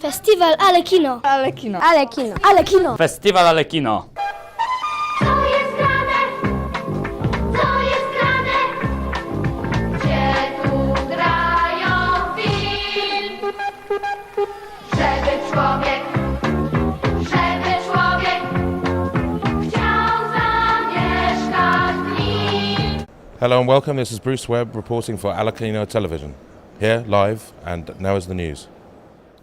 Festiwal Ale Kino. Ale kino. Ale Kino. Ale Kino. Festiwal Ale Kino. Hello and welcome. This is Bruce Webb reporting for Alakino Television. Here, live, and now is the news.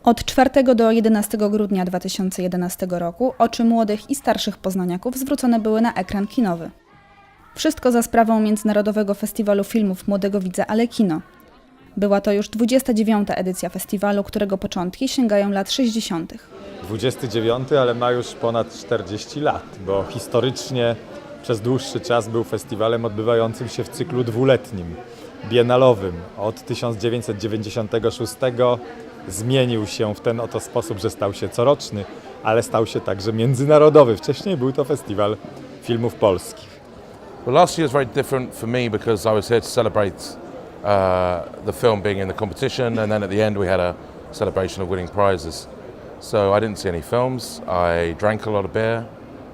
Od 4 do 11 grudnia 2011 roku oczy młodych i starszych poznaniaków zwrócone były na ekran kinowy. Wszystko za sprawą Międzynarodowego Festiwalu Filmów Młodego Widza Ale Kino. Była to już 29. edycja festiwalu, którego początki sięgają lat 60. 29, ale ma już ponad 40 lat, bo historycznie przez dłuższy czas był festiwalem odbywającym się w cyklu dwuletnim, biennalowym. Od 1996 zmienił się w ten oto sposób, że stał się coroczny, ale stał się także międzynarodowy. Wcześniej był to festiwal filmów polskich. Well, last year was very different for me because I was here to celebrate uh, the film being in the competition, and then at the end we had a celebration of winning prizes. So I didn't see any films. I drank a lot of beer,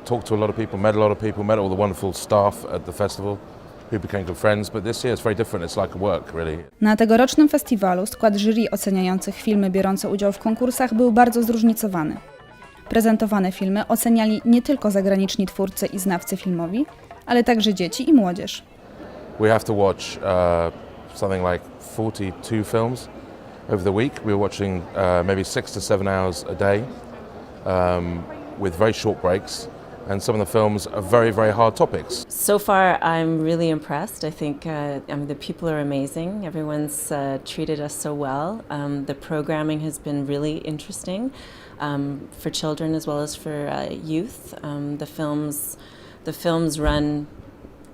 talked to a lot of people, met a lot of people, met all the wonderful staff at the festival. Na tegorocznym festiwalu skład jury oceniających filmy biorące udział w konkursach był bardzo zróżnicowany. Prezentowane filmy oceniali nie tylko zagraniczni twórcy i znawcy filmowi, ale także dzieci i młodzież. we have to watch uh, something like 42 films over the week. We're watching uh, maybe six to seven hours a day um, with very short breaks. And some of the films are very, very hard topics. So far, I'm really impressed. I think uh, I mean, the people are amazing. Everyone's uh, treated us so well. Um, the programming has been really interesting um, for children as well as for uh, youth. Um, the films, the films run,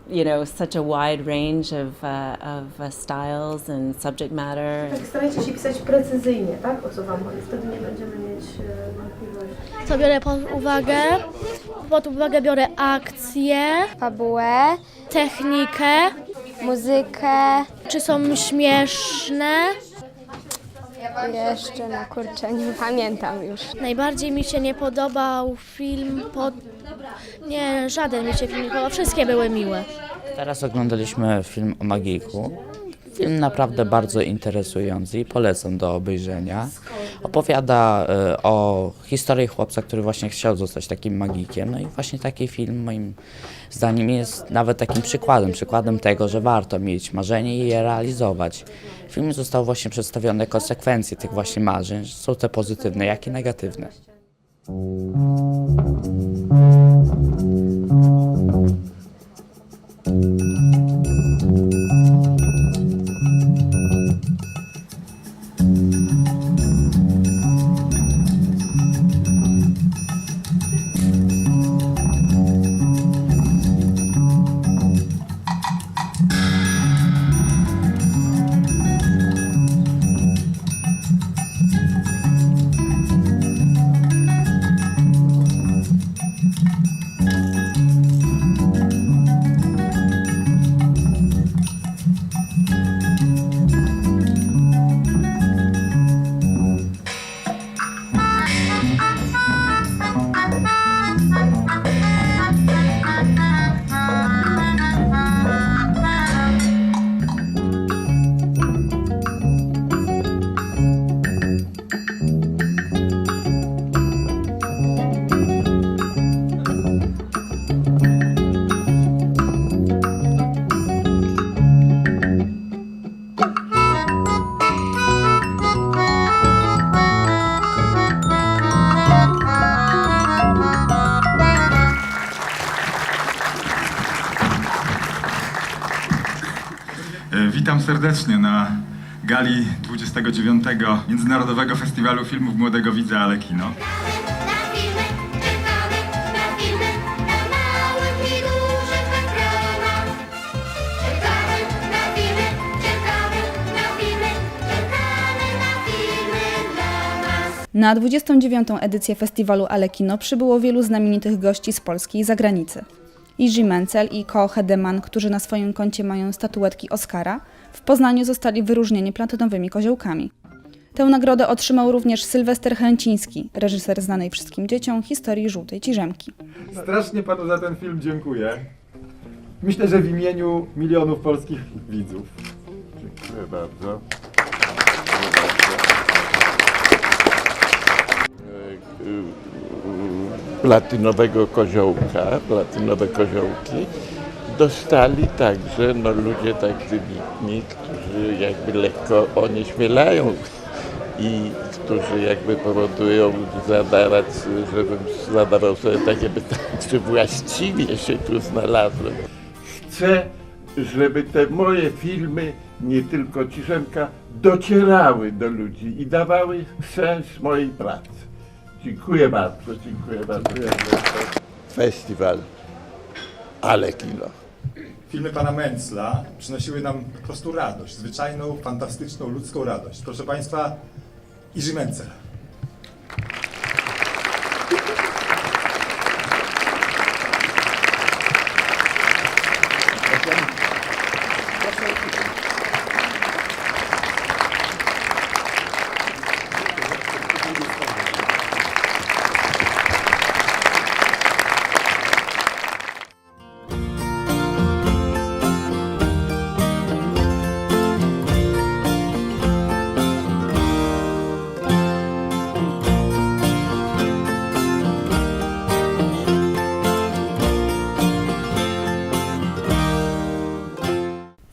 you know, such a wide range of, uh, of uh, styles and subject matter. Tak, starajcie się pisać precyzyjnie, tak? O co Wam chodzi? Wtedy nie będziemy mieć e, wątpliwości. Co biorę pod uwagę? Pod uwagę biorę akcję, fabułę, technikę, muzykę, czy są śmieszne. Jeszcze no kurczę, nie pamiętam już. Najbardziej mi się nie podobał film pod... Nie, żaden mi się film nie podobał. Wszystkie były miłe. Teraz oglądaliśmy film o magiku. Film naprawdę bardzo interesujący i polecam do obejrzenia. Opowiada e, o historii chłopca, który właśnie chciał zostać takim magikiem. No i właśnie taki film moim zdaniem jest nawet takim przykładem, przykładem tego, że warto mieć marzenie i je realizować. W filmie właśnie przedstawione konsekwencje tych właśnie marzeń, są te pozytywne, jak i negatywne. Serdecznie na gali 29. Międzynarodowego Festiwalu Filmów Młodego Widza Ale Kino. Na filmy, czekamy na filmy, na małych i dużych ekranach. Czekamy na filmy, czekamy na filmy, czekamy na filmy dla nas. Na 29. edycję festiwalu Ale Kino przybyło wielu znamienitych gości z Polski i zagranicy. Jiří Mencel i Ko Hedeman, którzy na swoim koncie mają statuetki Oscara, w Poznaniu zostali wyróżnieni platynowymi koziołkami. Tę nagrodę otrzymał również Sylwester Chęciński, reżyser znanej wszystkim dzieciom historii Żółtej Ciżemki. Strasznie panu za ten film dziękuję. Myślę, że w imieniu milionów polskich widzów. Dziękuję bardzo. Platynowego koziołka, platynowe koziołki dostali także no, ludzie tak wybitni, którzy jakby lekko onieśmielają i którzy jakby powodują zadawać, żebym zadawał sobie takie pytanie, czy właściwie się tu znalazłem. Chcę, żeby te moje filmy, nie tylko Ciszemka, docierały do ludzi i dawały sens mojej pracy. Dziękuję bardzo, dziękuję bardzo. Festiwal Ale Kino. Filmy pana Mencla przynosiły nam po prostu radość, zwyczajną, fantastyczną, ludzką radość. Proszę państwa, Iży Mencel.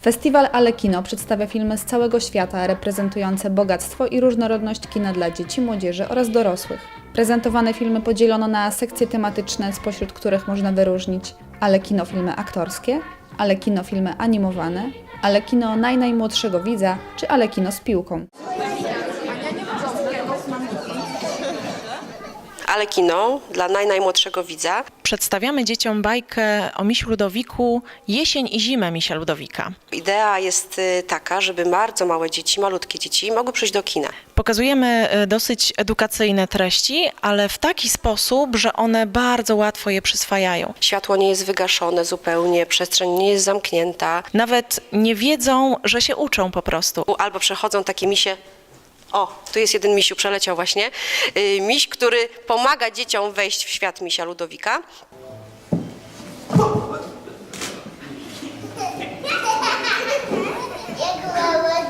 Festiwal Ale Kino przedstawia filmy z całego świata reprezentujące bogactwo i różnorodność kina dla dzieci, młodzieży oraz dorosłych. Prezentowane filmy podzielono na sekcje tematyczne, spośród których można wyróżnić Ale Kino filmy aktorskie, Ale Kino filmy animowane, Ale Kino naj najmłodszego widza czy Ale Kino z piłką. Ale kino dla naj, najmłodszego widza. Przedstawiamy dzieciom bajkę o misiu Ludowiku Jesień i zimę misia Ludowika. Idea jest y, taka, żeby bardzo małe dzieci, malutkie dzieci mogły przyjść do kina. Pokazujemy e, dosyć edukacyjne treści, ale w taki sposób, że one bardzo łatwo je przyswajają. Światło nie jest wygaszone zupełnie, przestrzeń nie jest zamknięta. Nawet nie wiedzą, że się uczą po prostu. Albo przechodzą takie misie. O, tu jest jeden misiu, przeleciał właśnie. Y, Miś, który pomaga dzieciom wejść w świat misia Ludowika. Małe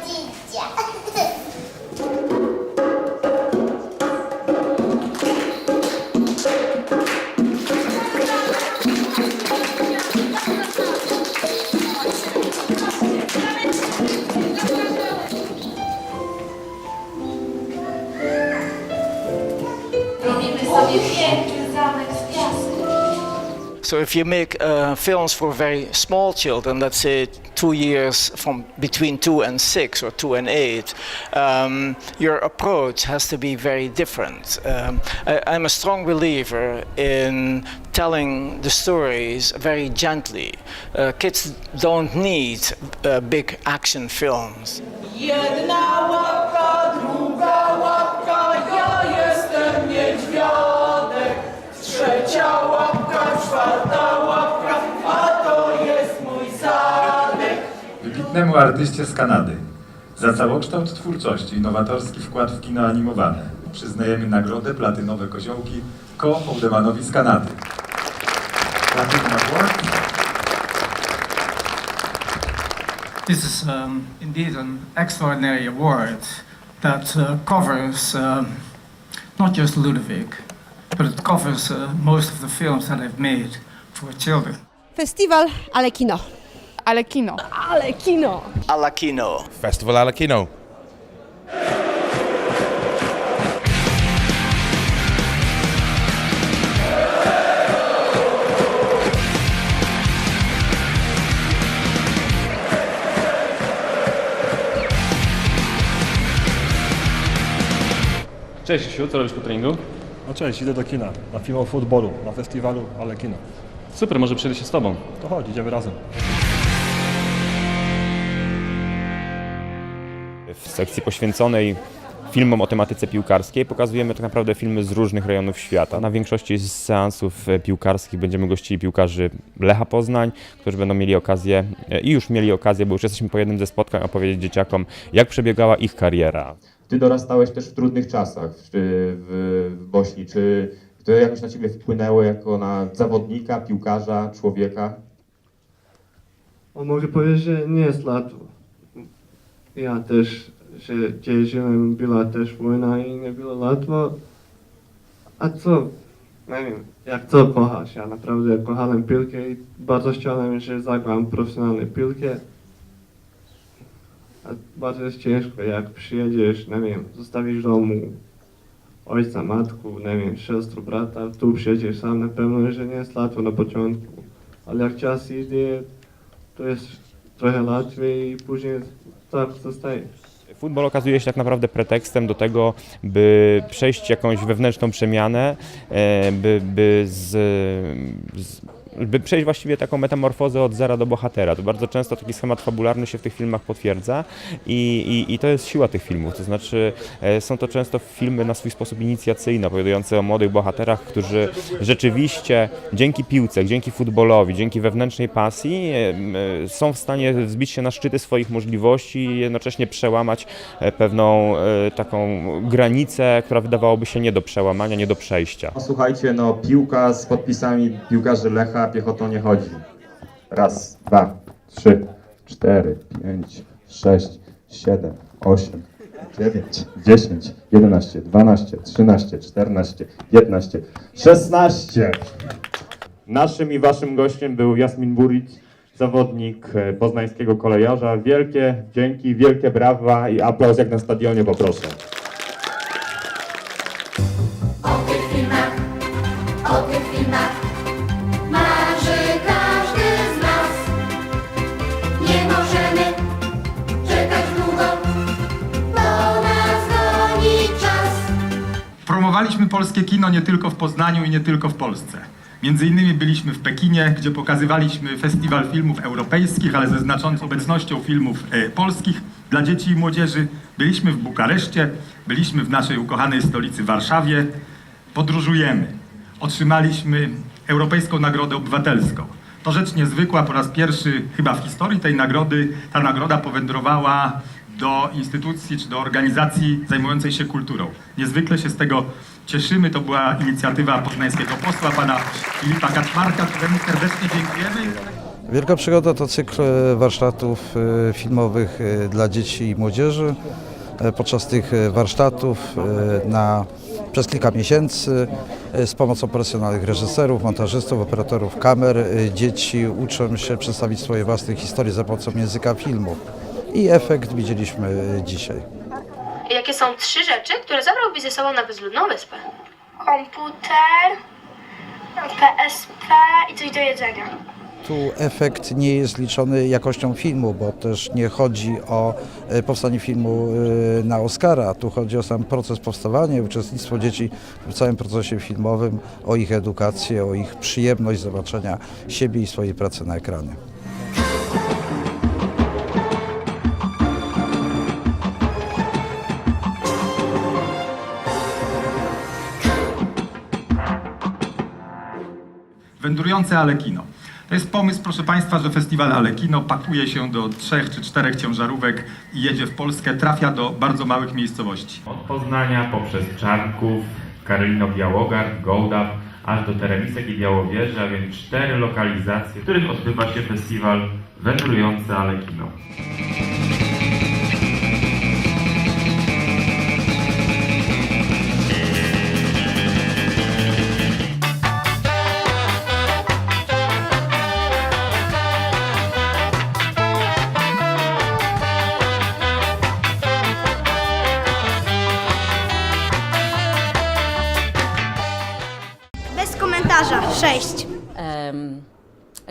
So if you make uh, films for very small children, let's say two years from between two and six or two and eight, um, your approach has to be very different. Um, I, I'm a strong believer in telling the stories very gently. Uh, kids don't need uh, big action films. Jedna Wybitnemu artyście z Kanady za całokształt twórczości i nowatorski wkład w kino animowane przyznajemy nagrodę Platynowe Koziołki Ko Holdemanowi z Kanady. Award This is um, indeed an extraordinary award that uh, covers um, not just Ludovic, but it covers uh, most of the films that I've made for children. Festiwal Ale Kino. Ale kino. Ale Kino. Alla Kino. Festival Ale Kino. Cześć Krzysiu, co robisz po treningu? No cześć, idę do kina, na film o futbolu, na festiwalu, ale kino. Super, może przyjdę się z tobą. To chodź, idziemy razem. W sekcji poświęconej filmom o tematyce piłkarskiej. Pokazujemy tak naprawdę filmy z różnych rejonów świata. Na większości z seansów e, piłkarskich będziemy gościli piłkarzy Lecha Poznań, którzy będą mieli okazję e, i już mieli okazję, bo już jesteśmy po jednym ze spotkań, opowiedzieć dzieciakom, jak przebiegała ich kariera. Ty dorastałeś też w trudnych czasach w, w, Bośni. Czy to jakoś na ciebie wpłynęło jako na zawodnika, piłkarza, człowieka? On mogę powiedzieć, że nie jest łatwo. Ja też, że gdzie żyłem, była też wojna i nie było łatwo. A co? Nie wiem, jak co kochasz? Ja naprawdę kochałem piłkę i bardzo chciałem, że zagram profesjonalną piłkę. A bardzo jest ciężko, jak przyjedziesz, nie wiem, zostawisz domu ojca, matku, nie wiem, siostrę, brata, tu przyjedziesz sam, na pewno, że nie jest łatwo na początku. Ale jak czas idzie, to jest trochę łatwiej i później tak zostaje. Futbol okazuje się tak naprawdę pretekstem do tego, by przejść jakąś wewnętrzną przemianę, e, by, by, z, z, by przejść właściwie taką metamorfozę od zera do bohatera. To bardzo często taki schemat fabularny się w tych filmach potwierdza i, i, i to jest siła tych filmów. To znaczy e, są to często filmy na swój sposób inicjacyjne, opowiadające o młodych bohaterach, którzy rzeczywiście dzięki piłce, dzięki futbolowi, dzięki wewnętrznej pasji e, e, są w stanie wzbić się na szczyty swoich możliwości i jednocześnie przełamać e, pewną e, taką granicę, która wydawałoby się nie do przełamania, nie do przejścia. No, słuchajcie, no piłka z podpisami piłkarzy Lecha piechotą nie chodzi. Raz, dwa, trzy, cztery, pięć, sześć, siedem, osiem, dziewięć, dziesięć, jedenaście, dwanaście, trzynaście, czternaście, piętnaście, szesnaście. Naszym i waszym gościem był Jasmin Buric, zawodnik e, poznańskiego kolejarza. Wielkie dzięki, wielkie brawa i aplauz jak na stadionie poproszę. Promowaliśmy polskie kino nie tylko w Poznaniu i nie tylko w Polsce. Między innymi byliśmy w Pekinie, gdzie pokazywaliśmy festiwal filmów europejskich, ale ze znaczącą obecnością filmów e, polskich dla dzieci i młodzieży. Byliśmy w Bukareszcie, byliśmy w naszej ukochanej stolicy Warszawie. Podróżujemy. Otrzymaliśmy Europejską Nagrodę Obywatelską. To rzecz niezwykła, po raz pierwszy chyba w historii tej nagrody ta nagroda powędrowała do instytucji czy do organizacji zajmującej się kulturą. Niezwykle się z tego cieszymy. To była inicjatywa poznańskiego posła, pana Filipa Kaczmarka, któremu serdecznie dziękujemy. Wielka Przygoda to cykl e, warsztatów e, filmowych e, dla dzieci i młodzieży. Podczas tych warsztatów na, przez kilka miesięcy z pomocą profesjonalnych reżyserów, montażystów, operatorów kamer dzieci uczą się przedstawić swoje własne historie za pomocą języka filmu. I efekt widzieliśmy e, dzisiaj. Jakie są trzy rzeczy, które zabrałbyś ze sobą na bezludną wyspę? Komputer, PSP i coś do jedzenia. Tu efekt nie jest liczony jakością filmu, bo też nie chodzi o e, powstanie filmu e, na Oscara. Tu chodzi o sam proces powstawania, uczestnictwo dzieci w całym procesie filmowym, o ich edukację, o ich przyjemność zobaczenia siebie i swojej pracy na ekranie. Wędrujące Alekino. To jest pomysł, proszę Państwa, że festiwal Alekino pakuje się do trzech czy czterech ciężarówek i jedzie w Polskę, trafia do bardzo małych miejscowości. Od Poznania poprzez Czarnków, Karolino Białogard, Gołdaw, aż do Teremisek i Białowieży, a więc cztery lokalizacje, w których odbywa się festiwal Wędrujące Alekino.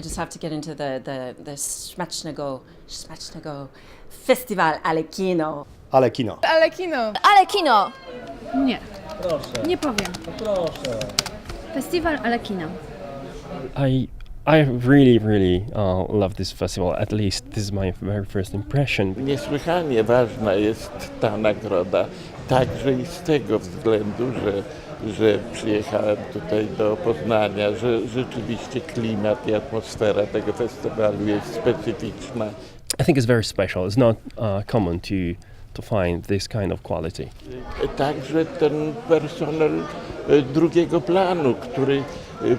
Just have to get into the, the, the Smacznego, Smacznego Festival Alekino. Ale kino. Ale kino. Ale kino. Nie. Nie powiem. Festiwal Alekina. I I really, really uh, love this festival. At least this is my very first impression. Niesłychanie ważna jest ta nagroda także i z tego względu, że, że przyjechałem tutaj do Poznania, że rzeczywiście klimat i atmosfera tego festiwalu jest specyficzna. I think it's very special. It's not uh, common to to find this kind of quality. Także ten personel e, drugiego planu, który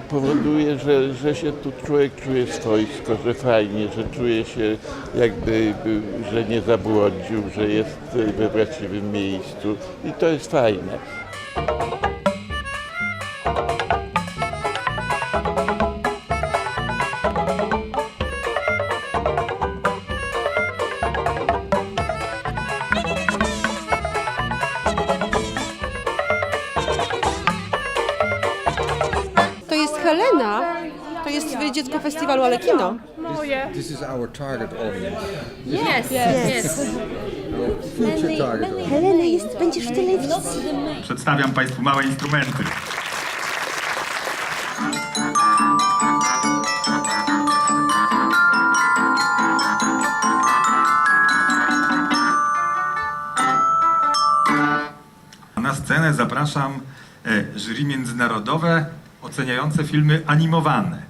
powoduje, że, że się tu człowiek czuje swojsko, że fajnie, że czuje się jakby, e, że nie zabłądził, że jest e, we właściwym miejscu i to jest fajne. Helena. To jest dziecko festiwalu Alekino. This is our target audience. Yes, yes. Future target audience. Helena jest, będziesz w telewizji. Przedstawiam Państwu małe instrumenty. Na scenę zapraszam e, jury międzynarodowe oceniające filmy animowane.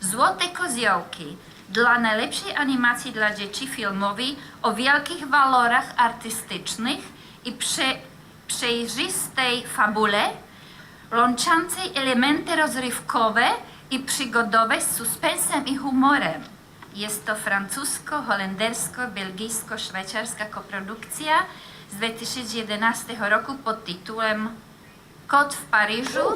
Złote koziołki dla najlepszej animacji dla dzieci filmowej o wielkich walorach artystycznych i prze, przejrzystej fabule, łączącej elementy rozrywkowe i przygodowe z suspensem i humorem. Jest to francusko-holendersko-belgijsko-szwajcarska koprodukcja z 2011 roku pod tytułem Kot w Paryżu.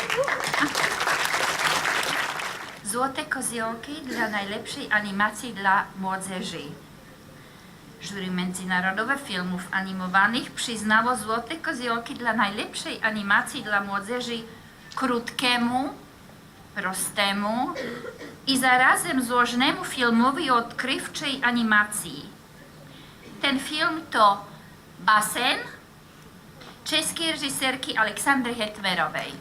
Złote koziołki dla najlepszej animacji dla młodzieży. Jury Międzynarodowe Filmów Animowanych przyznało Złote Koziołki dla najlepszej animacji dla młodzieży krótkiemu, prostemu i zarazem złożonemu filmowi odkrywczej animacji. Ten film to Basen czeskiej reżyserki Aleksandry Hetmerowej.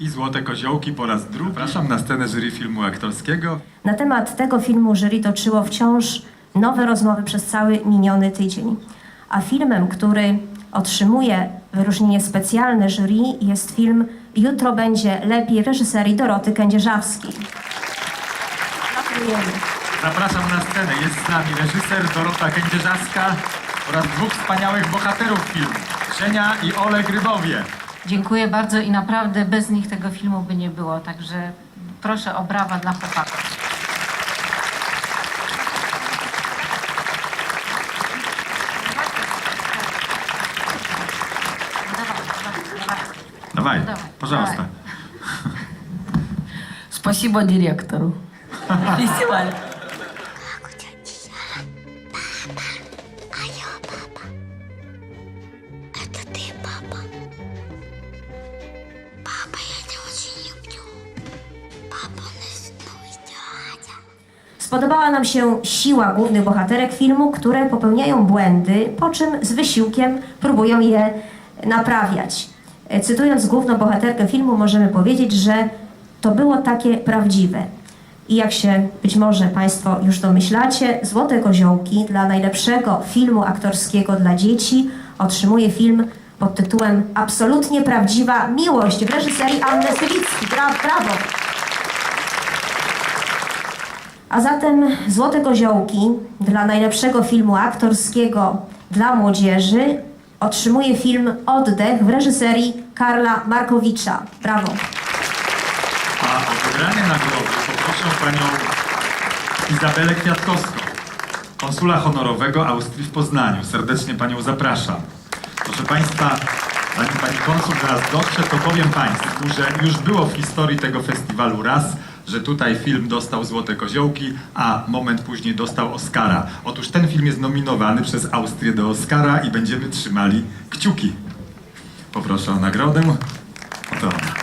I Złote Koziołki po raz drugi. Zapraszam na scenę jury filmu aktorskiego. Na temat tego filmu jury toczyło wciąż nowe rozmowy przez cały miniony tydzień. A filmem, który otrzymuje wyróżnienie specjalne jury jest film Jutro będzie lepiej reżyserii Doroty Kędzierzawskiej. Gratulujemy. Zapraszam na scenę. Jest z nami reżyser Dorota Kędzierzawska oraz dwóch wspaniałych bohaterów filmu. Ksienia i Oleg Rybowie. Dziękuję bardzo i naprawdę bez nich tego filmu by nie było, także proszę o brawa dla chłopaków. люблю. Папа, у нас новый дядя. Spodobała nam się siła głównych bohaterek filmu, które popełniają błędy, po czym z wysiłkiem próbują je naprawiać. E, Cytując główną bohaterkę filmu, możemy powiedzieć, że to było takie prawdziwe. I jak się być może Państwo już domyślacie, Złote Koziołki dla najlepszego filmu aktorskiego dla dzieci otrzymuje film pod tytułem Absolutnie prawdziwa miłość w reżyserii Anny Sywicki. Brawo! brawo. A zatem Złote Koziołki dla najlepszego filmu aktorskiego dla młodzieży otrzymuje film Oddech w reżyserii Karla Markowicza. Brawo. A o wybranie nagrody poproszę panią Izabelę Kwiatkowską, konsula honorowego Austrii w Poznaniu. Serdecznie panią zapraszam. Proszę państwa, zanim pani konsul nas dotrze, to powiem państwu, że już było w historii tego festiwalu raz, że tutaj film dostał Złote Koziołki, a moment później dostał Oscara. Otóż ten film jest nominowany przez Austrię do Oscara i będziemy trzymali kciuki. Poproszę o nagrodę. Oto ona.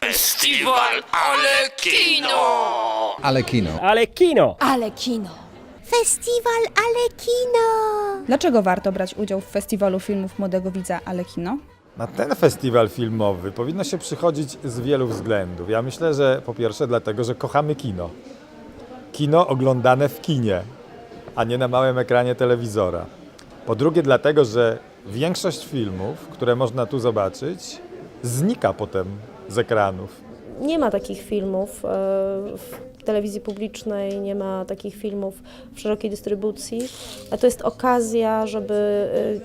Festiwal Ale Kino! Ale kino. Ale kino! Ale kino. Festiwal Ale Kino! Dlaczego warto brać udział w festiwalu filmów Młodego Widza Ale Kino? Na ten festiwal filmowy powinno się przychodzić z wielu względów. Ja myślę, że po pierwsze dlatego, że kochamy kino. Kino oglądane w kinie, a nie na małym ekranie telewizora. Po drugie dlatego, że większość filmów, które można tu zobaczyć, znika potem z ekranów. Nie ma takich filmów e, w telewizji publicznej, nie ma takich filmów w szerokiej dystrybucji. A to jest okazja, żeby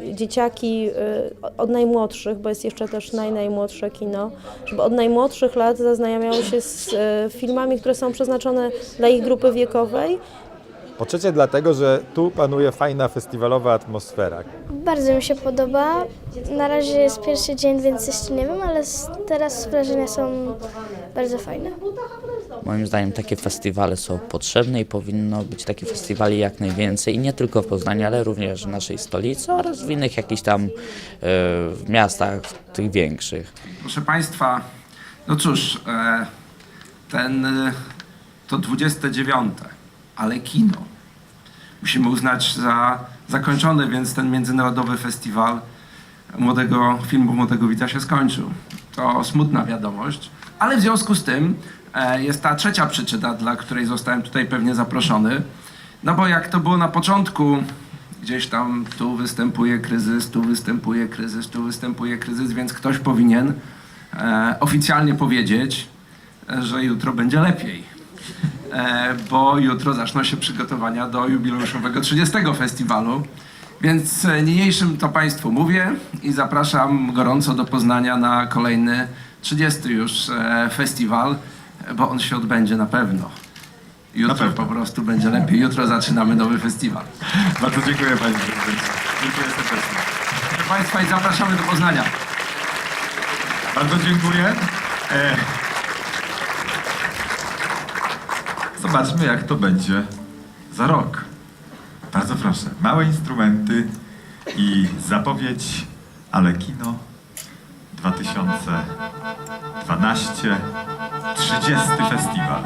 e, dzieciaki e, od najmłodszych, bo jest jeszcze też naj, najmłodsze kino, żeby od najmłodszych lat zaznajamiały się z e, filmami, które są przeznaczone dla ich grupy wiekowej. Po trzecie dlatego, że tu panuje fajna festiwalowa atmosfera. Bardzo mi się podoba. Na razie jest pierwszy dzień, więc jeszcze nie wiem, ale teraz wrażenia są bardzo fajne. Moim zdaniem takie festiwale są potrzebne i powinno być takich festiwali jak najwięcej i nie tylko w Poznaniu, ale również w naszej stolicy oraz w innych jakichś tam e, w miastach, tych większych. Proszę Państwa, no cóż, e, ten, e, to 29, ale kino. Musimy uznać za zakończony, więc ten międzynarodowy festiwal młodego filmu Młodego Widza się skończył. To smutna wiadomość, ale w związku z tym e, jest ta trzecia przyczyna, dla której zostałem tutaj pewnie zaproszony. No bo jak to było na początku, gdzieś tam tu występuje kryzys, tu występuje kryzys, tu występuje kryzys, więc ktoś powinien e, oficjalnie powiedzieć, e, że jutro będzie lepiej. E, bo jutro zaczną się przygotowania do jubileuszowego 30 festiwalu. Więc e, niniejszym to Państwu mówię i zapraszam gorąco do Poznania na kolejny 30 już e, festiwal, bo on się odbędzie na pewno. Jutro po prostu będzie lepiej. Jutro zaczynamy nowy festiwal. Bardzo dziękuję Panie Prezydencie. Dziękuję serdecznie. Proszę Państwa i zapraszamy do Poznania. Bardzo dziękuję. E, zobaczmy, jak to będzie za rok. Bardzo proszę. Małe instrumenty i zapowiedź, ale kino 2012 30 festiwal.